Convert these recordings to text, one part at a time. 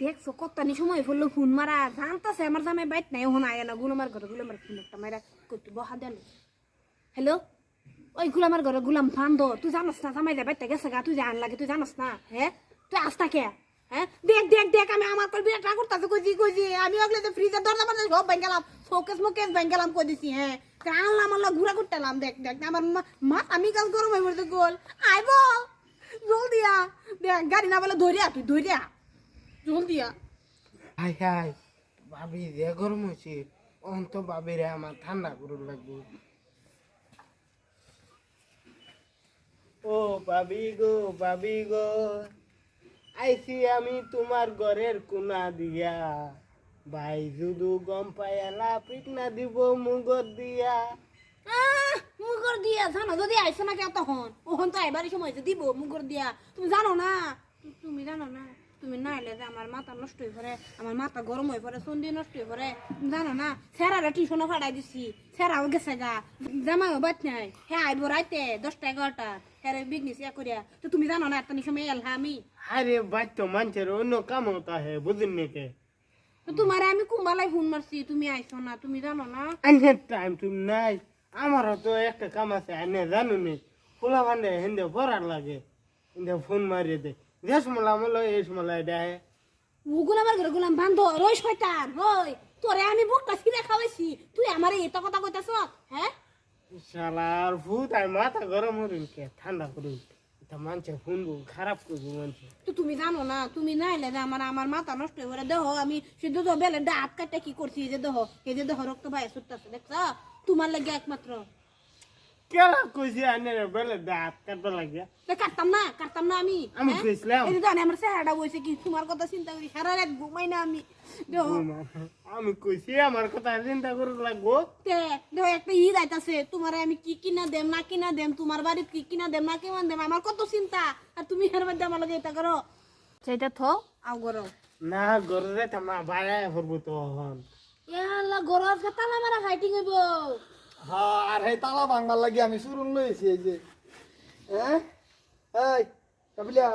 দেখছ কত্তানি সময় ফুললো ফোন মারা জানতাছে, আমার জামাই বাইট নাই ওহন আয় না গুলামার ঘরে গুলামার ফোন একটা মারা কইতে, বহা দেন। হ্যালো? ওই গুলামার ঘরে গুলাম ফান্দ, তুই জানাস না, জামাই যা বাইতে গেছে গা, তুই জান লাগে, তুই জানাস না হ্যাঁ? তুই আসতা কে হ্যাঁ? দেখ দেখ দেখ, আমি আমার কল বিরাট রাগ করতেছে, কইছি কইছি, আমি ওগুলো তো ফ্রিজের দরজা মানে সব ভেঙে গেলাম শোকেস মোকেস ভেঙে গেলাম, কই দিছি হ্যাঁ? আনলাম আল্লাহ ঘুরা করতেলাম দেখ দেখ আমি মা আমি কাজ গরম হয়ে পড়ছে গোল। আইব জলদি আ দেখ, গাড়ি না বলে ধরিয়া, তুই ধরিয়া। জলদি আ হাই হাই ভাবি যে গরম হয়েছে অন্ত ভাবিরে আমার ঠান্ডা করে লাগবো। ও ভাবি গো ভাবি গো আইছি আমি তোমার ঘরের কোনা দিয়া। ভাই শুধু গম পায়ালা পিক না দিব মুগর দিয়া। মুগর দিয়া জানো যদি আইসো না কে তখন ওখন তো আইবারই সময় দিব মুগর দিয়া। তুমি জানো না? তুমি জানো না? তুমি না এলে যে আমার মাথা নষ্ট হয়ে পড়ে আমার মাথা গরম হয়ে পড়ে সন্ধি নষ্ট হয়ে পড়ে। জানো না স্যারারে টিউশনে ফাড়াই দিছি স্যারাও গেছে গা। জামাইও বাদ নাই হ্যাঁ আইব রাইতে দশটা এগারোটা হ্যাঁ বিজনেস ইয়া করিয়া। তো তুমি জানো না একটা সময় এল হ্যাঁ আমি? আরে বাচ্চ তো মানুষের অন্য কাম হতা হে বুঝুন নাকি তো তোমার আমি কুম্বালাই ফোন মারছি তুমি আইসো না তুমি জানো না? আইনের টাইম তুমি নাই আমারও তো একটা কাম আছে আইনে জানো নি খোলা ভান্ডে হিন্দে পড়ার লাগে হিন্দে ফোন মারিয়ে দে। যে সময় আমলো এই সময় দেয়। গুলাম আর গুলাম বান্ধ রই শয়তান হই তোরে আমি বুকটা ছিঁড়ে খাওয়াইছি তুই আমার এই কথা কইতাছ হ্যাঁ? শালার ভূত আই মাথা গরম হরিন কে? ঠান্ডা করুন এটা মানুষের ফোন খারাপ করব মানুষের। তো তুমি জানো না তুমি না এলে যে আমার আমার মাথা নষ্ট হয়ে পড়ে দেহ আমি শুধু তো বেলে দাঁত কাটতে কি করছি এই যে দেহ এই যে দেহ রক্ত ভাই ছুটতেছে দেখছ? তোমার লাগে একমাত্র। কেলা কইছি আইনের বেলে দাঁত কাটবে লাগিয়া তো কাটতাম না কাটতাম না আমি আমি? কইছিলাম। এই জানি আমার চেহারাটা বইছে কি তোমার কথা চিন্তা করি সারা রাত ঘুমাই না আমি। আমি কইছি আমার কথা চিন্তা করে লাগবো। তে দেহ একটা ঈদ আইতাছে তোমার আমি কি কিনা দেম না কিনা দেম তোমার বাড়িতে কি কিনা দেম না কিনা দেম আমার কত চিন্তা? আর তুমি এর মধ্যে আমার লাগে এটা করো সেটা থো। আও করো না গরে যাইতে মা বাইরে করব তো হন ইয়াল্লা গরো আজকে তালা মারা ফাইটিং হইব। হ্যাঁ আর সেই তালা ভাঙবার লাগি আমি চুরুন লইছি এই যে। হ্যাঁ? এই কাবিলা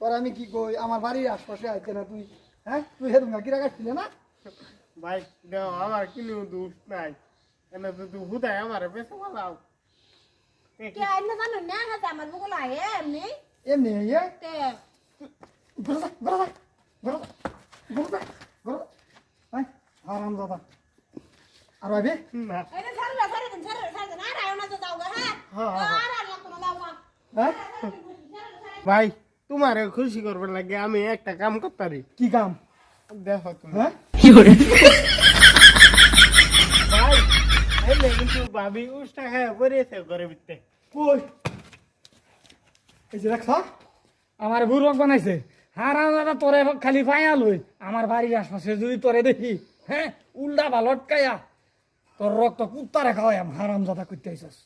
তোর আমি কি কই? আমার বাড়ির আশপাশে আইতে না তুই। হ্যাঁ? তুই হেরুন কিরা কাটছিলে না? ভাই দেও আমার কিনু দোষ নাই। এনে তো তুই হুদায় আমার বেশ ভালো কে আইনা জানো না হাতে আমার বগল আহে এমনি? এমনি ইয়ে তে। হ্যাঁ আরাম দাদা আর ভাবি? না। ভাই তোমারে খুশি করবার লাগে আমি একটা কাম করতারি কি কাম? দেখো তুমি। হ্যাঁ? ভাই কিন্তু ভাবি উষ্টা খায় পড়েছে ঘরে ভিতরে। কই? এই যে দেখছ আমার বুড়ক বানাইছে। হারাম দাদা তোরে খালি পায়া লই। আমার বাড়ির আশপাশে যদি তোরে দেখি হ্যাঁ উল্টা বা বালটকায়া তোর রক্ত কুত্তারে খাওয়াই হারাম দাদা করতে আইসস